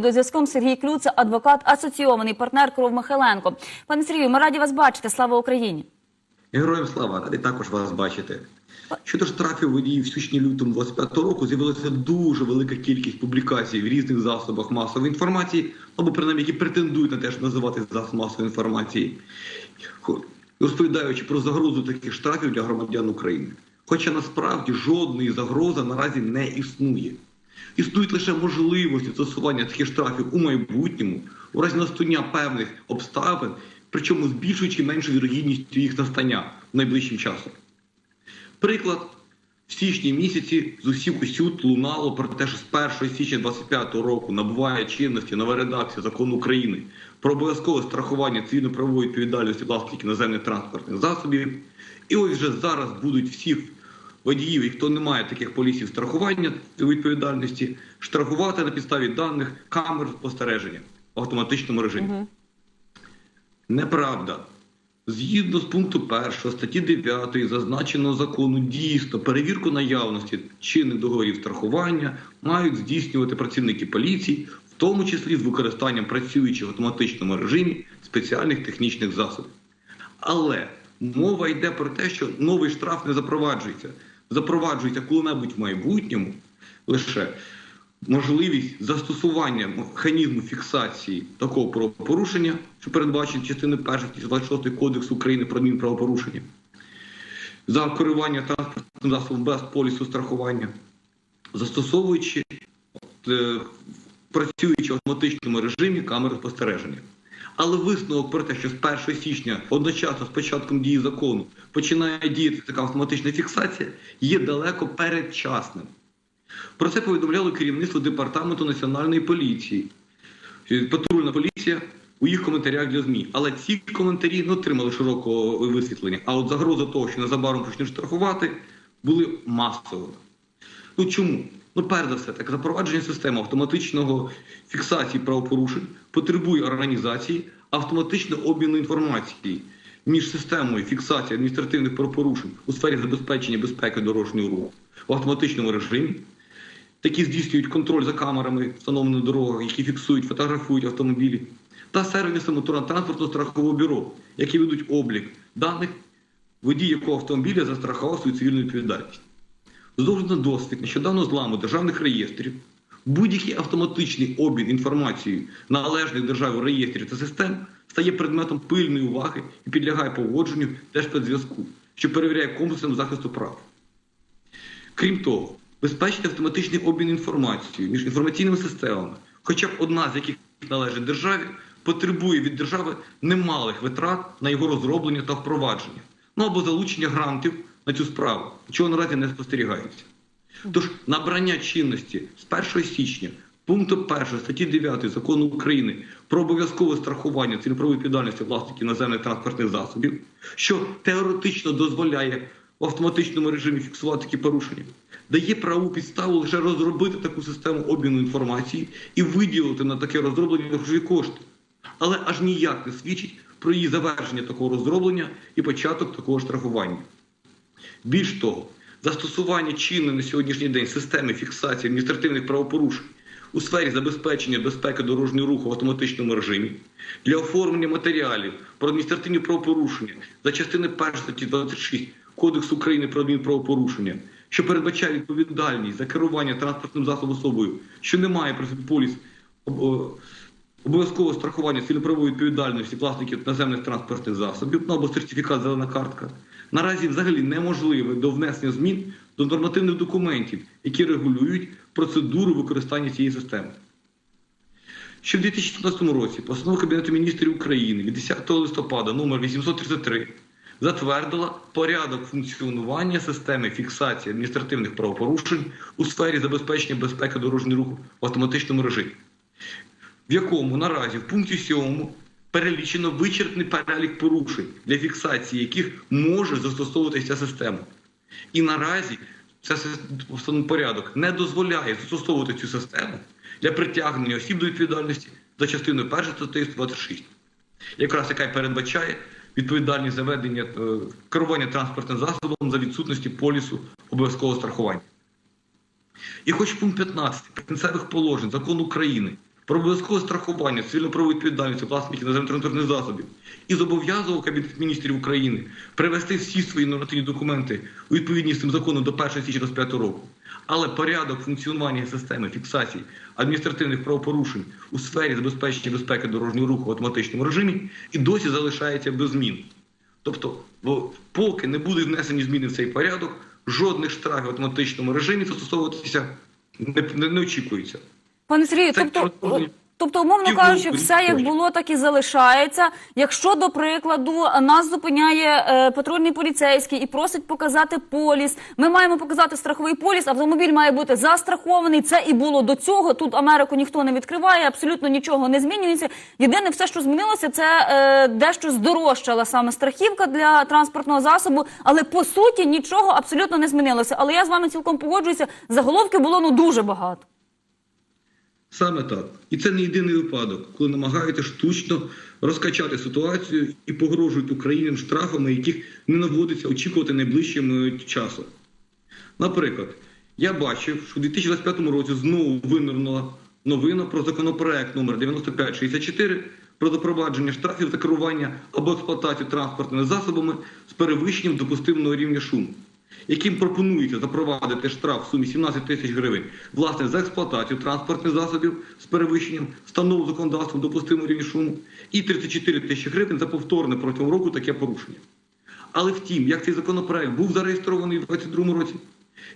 До зв'язком Сергій Клюц, адвокат, асоційований партнер Кров Михайленко. Пане Сергію, ми раді вас бачити. Слава Україні! Героям слава, радий також вас бачити. Щодо штрафів водіїв в січні-лютому 25 року з'явилася дуже велика кількість публікацій в різних засобах масової інформації, або принаймні які претендують на те, що називати засоб масової інформації, розповідаючи про загрозу таких штрафів для громадян України. Хоча насправді жодної загрози наразі не існує. Існують лише можливості застосування таких штрафів у майбутньому, у разі настання певних обставин, причому збільшуючи чи меншою вірогідністю їх настання найближчим часом. Приклад, в січні місяці з усіх усюд лунало про те, що з 1 січня 25 року набуває чинності нова редакція закону України про обов'язкове страхування цивільно-правової відповідальності власників наземних транспортних засобів. І ось вже зараз будуть всіх водіїв, і хто не має таких полісів страхування відповідальності, штрафувати на підставі даних камер спостереження в автоматичному режимі. Неправда. Згідно з пункту 1 статті 9 зазначеного закону, дійсно перевірку наявності чинних договорів страхування мають здійснювати працівники поліції, в тому числі з використанням працюючих в автоматичному режимі спеціальних технічних засобів. Але мова йде про те, що новий штраф не запроваджується. Запроваджується коли-небудь в майбутньому лише можливість застосування механізму фіксації такого правопорушення, що передбачено частиною 1 статті 26 Кодексу України про адмінправопорушення, за керування транспортним засобом без полісу страхування, застосовуючи е, працюючи в автоматичному режимі камери спостереження. Але висновок про те, що з 1 січня одночасно з початком дії закону починає діяти така автоматична фіксація, є далеко передчасним. Про це повідомляло керівництво департаменту національної поліції, патрульна поліція у їх коментарях для ЗМІ. Але ці коментарі не отримали широкого висвітлення. А от загроза того, що незабаром почнуть штрафувати, були масовими. Ну чому? Ну, перш за все, так запровадження системи автоматичного фіксації правопорушень потребує організації автоматичного обміну інформації між системою фіксації адміністративних правопорушень у сфері забезпечення безпеки дорожнього руху в автоматичному режимі, які здійснюють контроль за камерами, встановленими на дорогах, які фіксують, фотографують автомобілі, та сервісом моторно-транспортного страхового бюро, які ведуть облік даних водій якого автомобіля застрахував свою цивільну відповідальність. З на досвід нещодавно зламу державних реєстрів, будь-який автоматичний обмін інформацією належних державі реєстрів та систем стає предметом пильної уваги і підлягає погодженню Держспецзв'язку, що перевіряє комплексом захисту прав. Крім того, безпечний автоматичний обмін інформацією між інформаційними системами, хоча б одна з яких належить державі, потребує від держави немалих витрат на його розроблення та впровадження, ну або залучення грантів на цю справу, чого наразі не спостерігається. Тож набрання чинності з 1 січня пункту 1 статті 9 закону України про обов'язкове страхування цільноправової відповідальності власників наземних транспортних засобів, що теоретично дозволяє в автоматичному режимі фіксувати такі порушення, дає правову підставу лише розробити таку систему обміну інформації і виділити на таке розроблення грошові кошти. Але аж ніяк не свідчить про її завершення такого розроблення і початок такого штрафування. Більш того, застосування чинної на сьогоднішній день системи фіксації адміністративних правопорушень у сфері забезпечення безпеки дорожнього руху в автоматичному режимі для оформлення матеріалів про адміністративні правопорушення за частини 1 статті 26 Кодексу України про адмінправопорушення, що передбачає відповідальність за керування транспортним засобом особою, що не має при собі поліс об- обов'язкового страхування цільноправової відповідальності власників наземних транспортних засобів ну, або сертифікат зелена картка, наразі взагалі неможливе до внесення змін до нормативних документів, які регулюють процедуру використання цієї системи. Ще в 2014 році постанова Кабінету міністрів України від 10 листопада номер 833 затвердила порядок функціонування системи фіксації адміністративних правопорушень у сфері забезпечення безпеки дорожнього руху в автоматичному режимі в якому наразі в пункті 7 перелічено вичерпний перелік порушень, для фіксації яких може застосовуватися ця система. І наразі ця порядок не дозволяє застосовувати цю систему для притягнення осіб до відповідальності за частиною 1 статті 26, якраз яка й передбачає відповідальність за ведення е, керування транспортним засобом за відсутності полісу обов'язкового страхування. І хоч пункт 15 прикінцевих положень закону України про обов'язкове страхування цивільно-правової відповідальності власників наземно-транспортних засобів і зобов'язував Кабінет міністрів України привести всі свої нормативні документи у відповідність з цим законом до 1 січня 2025 року. Але порядок функціонування системи фіксації адміністративних правопорушень у сфері забезпечення безпеки дорожнього руху в автоматичному режимі і досі залишається без змін. Тобто, поки не будуть внесені зміни в цей порядок, жодних штрафів в автоматичному режимі застосовуватися не, не, не очікується. Пане Сергію, Це тобто, тобто, умовно кажучи, все як було, так і залишається. Якщо, до прикладу, нас зупиняє е, патрульний поліцейський і просить показати поліс, ми маємо показати страховий поліс, автомобіль має бути застрахований. Це і було до цього. Тут Америку ніхто не відкриває, абсолютно нічого не змінюється. Єдине, все, що змінилося, це е, дещо здорожчала саме страхівка для транспортного засобу, але по суті нічого абсолютно не змінилося. Але я з вами цілком погоджуюся. Заголовки було ну дуже багато. Саме так. І це не єдиний випадок, коли намагаються штучно розкачати ситуацію і погрожують Українам штрафами, яких не наводиться очікувати найближчим е, часом. Наприклад, я бачив, що у 2025 році знову винирнула новина про законопроект номер 9564 про запровадження штрафів за керування або експлуатацію транспортними засобами з перевищенням допустимого рівня шуму, яким пропонується запровадити штраф в сумі 17 тисяч гривень власне за експлуатацію транспортних засобів з перевищенням встановленого законодавством допустимого рівня шуму і 34 тисячі гривень за повторне протягом року таке порушення. Але втім, як цей законопроект був зареєстрований у 2022 році,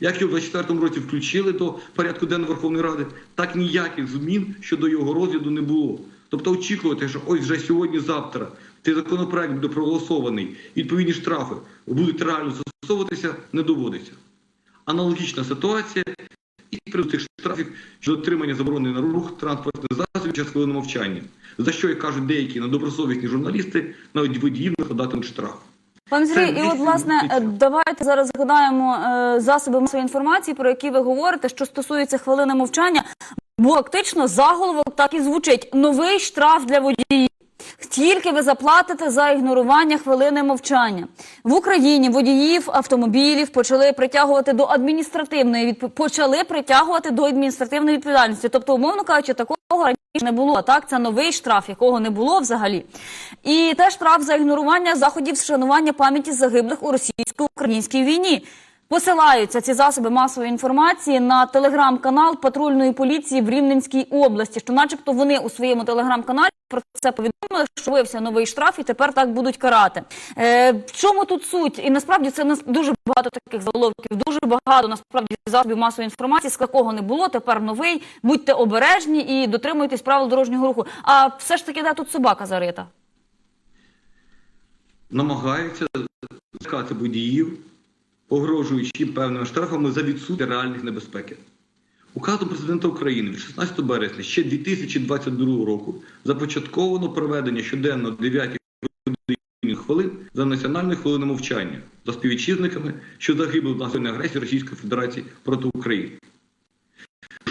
як його в 2024 році включили до порядку денного Верховної Ради, так ніяких змін щодо його розгляду не було. Тобто очікувати, що ось вже сьогодні-завтра цей законопроект буде проголосований, відповідні штрафи будуть реально застосовуватися, не доводиться. Аналогічна ситуація і при тих штрафів щодо отримання заборони на рух транспортних засобів час хвилини мовчання, за що, як кажуть деякі недобросовісні журналісти, навіть водіїв накладатимуть штраф. Пане Це Сергій, і от власне давайте зараз згадаємо е, засоби масової інформації, про які ви говорите, що стосується хвилини мовчання. Бо фактично заголовок так і звучить: новий штраф для водіїв. Тільки ви заплатите за ігнорування хвилини мовчання в Україні. Водіїв автомобілів почали притягувати до адміністративної відп... почали притягувати до адміністративної відповідальності. Тобто, умовно кажучи, такого раніше не було. Так, це новий штраф, якого не було взагалі. І теж штраф за ігнорування заходів з шанування пам'яті загиблих у російсько-українській війні. Посилаються ці засоби масової інформації на телеграм-канал патрульної поліції в Рівненській області, що, начебто, вони у своєму телеграм-каналі про це повідомили, що виявився новий штраф і тепер так будуть карати. Е, в чому тут суть? І насправді це нас дуже багато таких заголовків, дуже багато насправді засобів масової інформації, з такого не було. Тепер новий. Будьте обережні і дотримуйтесь правил дорожнього руху. А все ж таки, де тут собака зарита? намагаються зискати водіїв, погрожуючи певними штрафами за відсутність реальних небезпеки. Указом президента України від 16 березня ще 2022 року започатковано проведення щоденно 9 годин хвилин за національною хвилиною мовчання за співвітчизниками, що загибли в національній агресії Російської Федерації проти України.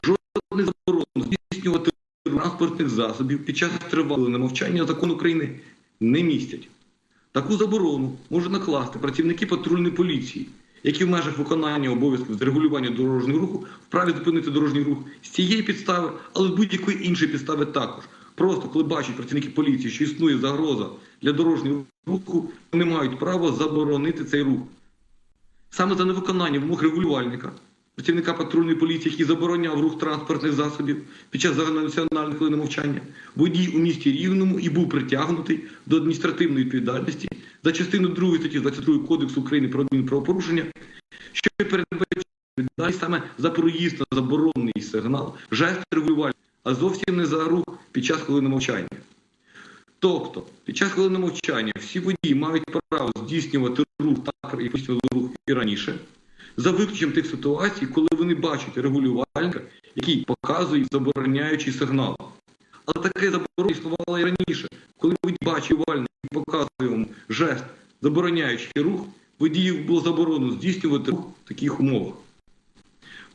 Жодних заборон здійснювати транспортних засобів під час тривалого мовчання закон України не містять. Таку заборону можуть накласти працівники патрульної поліції, які в межах виконання обов'язків з регулювання дорожнього руху вправі зупинити дорожній рух з цієї підстави, але з будь-якої іншої підстави також. Просто коли бачать працівники поліції, що існує загроза для дорожнього руху, вони мають право заборонити цей рух. Саме за невиконання вимог регулювальника, працівника патрульної поліції, який забороняв рух транспортних засобів під час загальнонаціональної хвилини мовчання, водій у місті Рівному і був притягнутий до адміністративної відповідальності за частиною 2 статті 22 Кодексу України про адмінправопорушення, що передбачає відповідальність саме за проїзд на заборонений сигнал, жест регулювальника, а зовсім не за рух під час хвилини мовчання. Тобто, під час хвилини мовчання всі водії мають право здійснювати рух так, як здійснювали рух і раніше, за виключенням тих ситуацій, коли вони бачать регулювальника, який показує забороняючий сигнал. Але таке заборона існувало і раніше. Коли водій бачить регулювальник і показує йому жест, забороняючий рух, водіїв було заборонено здійснювати рух в таких умовах.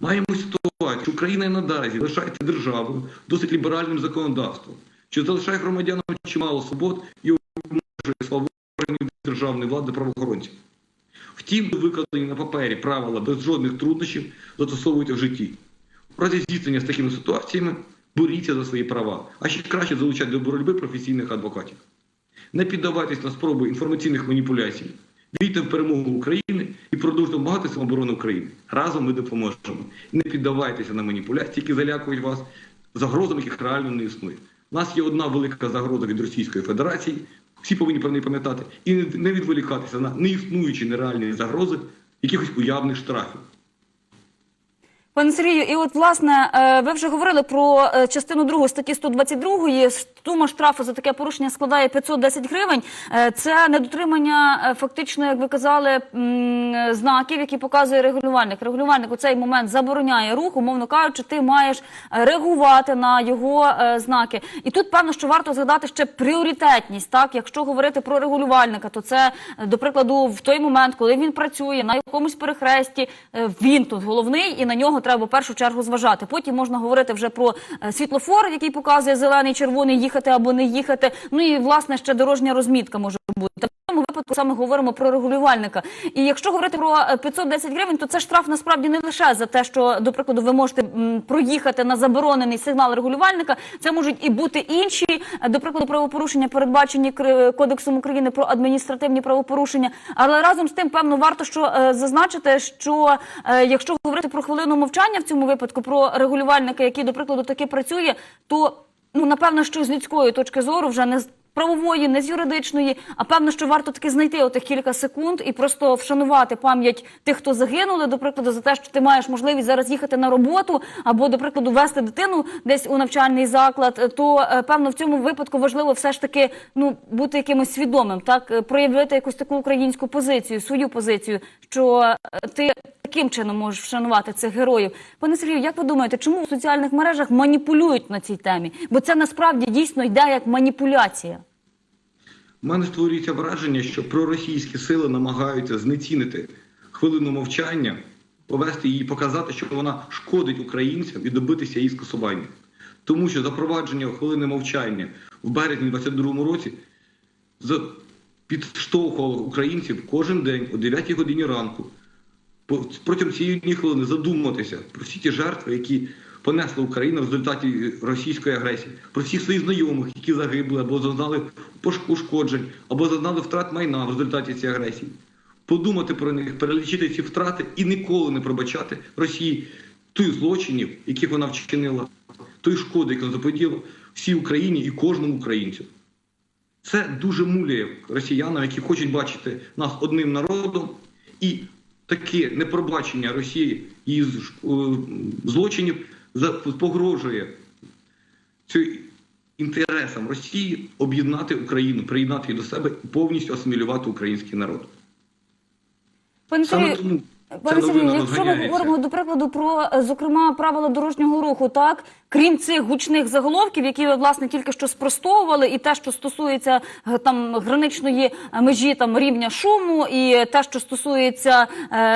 Маємо ситуацію, що Україна і наразі залишається державою досить ліберальним законодавством, що залишає громадянам чимало свобод і обмежує свободу державної влади правоохоронців. Втім, викладені на папері правила без жодних труднощів застосовуються в житті. У разі зіткнення з такими ситуаціями боріться за свої права, а ще краще залучати до боротьби професійних адвокатів. Не піддавайтесь на спроби інформаційних маніпуляцій. Війте в перемогу України і продовжуйте вимагати самооборони України. Разом ми допоможемо. Не піддавайтеся на маніпуляції, які залякують вас загрозами, яких реально не існує. У нас є одна велика загроза від Російської Федерації. Всі повинні про неї пам'ятати і не- відволікатися на неіснуючі нереальні загрози якихось уявних штрафів. Пане Сергію, і от власне е, ви вже говорили про е, частину 2 статті 122. Сума штрафу за таке порушення складає 510 гривень. Е, Це недотримання фактично, як ви казали, знаків, які показує регулювальник. Регулювальник у цей момент забороняє рух, умовно кажучи, ти маєш реагувати на його знаки. І тут певно, що варто згадати ще пріоритетність. Так, якщо говорити про регулювальника, то це до прикладу в той момент, коли він працює на якомусь перехресті, він тут головний, і на нього треба в першу чергу зважати. Потім можна говорити вже про е, світлофор, який показує зелений, червоний, їхати або не їхати. Ну і власне ще дорожня розмітка може бути. Випадку саме говоримо про регулювальника. І якщо говорити про е, 510 гривень, то це штраф насправді не лише за те, що, до прикладу, ви можете проїхати на заборонений сигнал регулювальника. Це можуть і бути інші, е, до прикладу, правопорушення, передбачені Кодексом України про адміністративні правопорушення. Але разом з тим, певно, варто що е, зазначити, що е, якщо говорити про хвилину мовчання в цьому випадку, про регулювальника, який, до прикладу, таки працює, то ну напевно, що з людської точки зору вже не правової, не з юридичної, а певно, що варто таки знайти отих кілька секунд і просто вшанувати пам'ять тих, хто загинули, до прикладу, за те, що ти маєш можливість зараз їхати на роботу або, до прикладу, вести дитину десь у навчальний заклад. То е, певно в цьому випадку важливо все ж таки ну бути якимось свідомим, так проявити якусь таку українську позицію, свою позицію, що е, ти таким чином можеш вшанувати цих героїв. Пане Сергію, як ви думаєте, чому в соціальних мережах маніпулюють на цій темі? Бо це насправді дійсно йде як маніпуляція. У мене створюється враження, що проросійські сили намагаються знецінити хвилину мовчання, повести її, показати, що вона шкодить українцям і добитися її скасування. Тому що запровадження хвилини мовчання в березні 22-му році підштовхувало українців кожен день о 9 годині ранку протягом цієї однієї хвилини задуматися про всі ті жертви, які понесла Україна в результаті російської агресії, про всіх своїх знайомих, які загибли або зазнали пош- ушкоджень, або зазнали втрат майна в результаті цієї агресії. Подумати про них, перелічити ці втрати і ніколи не пробачати Росії тих злочинів, яких вона вчинила, тої шкоди, яку заподіла всій Україні і кожному українцю. Це дуже муляє росіянам, які хочуть бачити нас одним народом, і таке непробачення Росії її е, злочинів погрожує інтересам Росії об'єднати Україну, приєднати її до себе і повністю асимілювати український народ. Пан Саме тому Пане Сергію, якщо ми говоримо до прикладу про е, зокрема правила дорожнього руху, так крім цих гучних заголовків, які ви власне тільки що спростовували, і те, що стосується е, там граничної е, межі там рівня шуму, і те, що стосується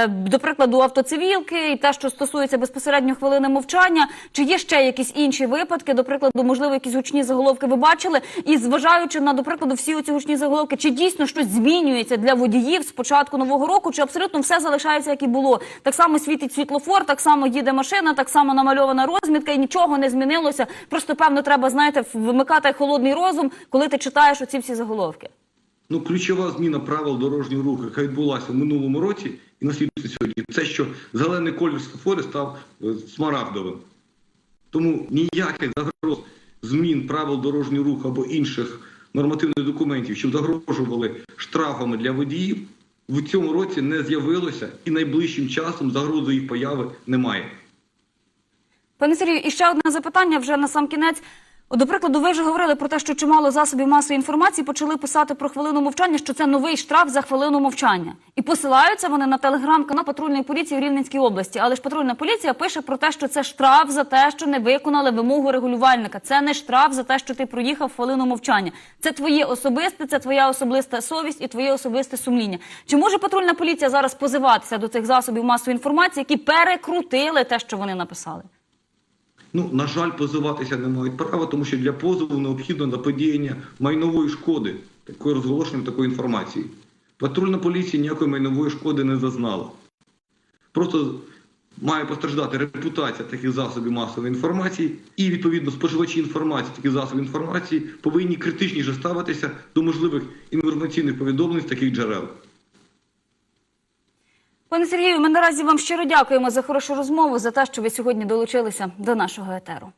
до прикладу автоцивілки, і те, що стосується безпосередньо хвилини мовчання, чи є ще якісь інші випадки, до прикладу, можливо, якісь гучні заголовки ви бачили, і зважаючи на до прикладу всі оці гучні заголовки, чи дійсно щось змінюється для водіїв з початку нового року, чи абсолютно все залишається як і було. Так само світить світлофор, так само їде машина, так само намальована розмітка, і нічого не змінилося. Просто певно треба знаєте вмикати холодний розум, коли ти читаєш оці всі заголовки. Ну, ключова зміна правил дорожнього руху, яка відбулася в минулому році і наслідується сьогодні, це що зелений колір світлофору став е, смарагдовим. Тому ніяких загроз змін правил дорожнього руху або інших нормативних документів, що загрожували штрафами для водіїв, в цьому році не з'явилося і найближчим часом загрози їх появи немає. Пане Сергію, і ще одне запитання вже на сам кінець. До прикладу, ви вже говорили про те, що чимало засобів масової інформації почали писати про хвилину мовчання, що це новий штраф за хвилину мовчання. І посилаються вони на телеграм-канал патрульної поліції в Рівненській області. Але ж патрульна поліція пише про те, що це штраф за те, що не виконали вимогу регулювальника. Це не штраф за те, що ти проїхав хвилину мовчання. Це твоє особисте, це твоя особиста совість і твоє особисте сумління. Чи може патрульна поліція зараз позиватися до цих засобів масової інформації, які перекрутили те, що вони написали? Ну, на жаль, позиватися не мають права, тому що для позову необхідно заподіяння майнової шкоди, такої розголошення такої інформації. Патрульна поліція ніякої майнової шкоди не зазнала. Просто має постраждати репутація таких засобів масової інформації, і відповідно споживачі інформації, таких засобів інформації повинні критичніше ставитися до можливих інформаційних повідомлень з таких джерел. Пане Сергію, ми наразі вам щиро дякуємо за хорошу розмову, за те, що ви сьогодні долучилися до нашого етеру.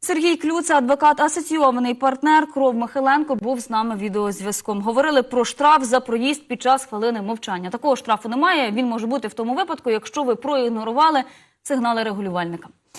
Сергій Клюца, адвокат, асоційований партнер Кров Михайленко, був з нами відеозв'язком. Говорили про штраф за проїзд під час хвилини мовчання. Такого штрафу немає. Він може бути в тому випадку, якщо ви проігнорували сигнали регулювальника.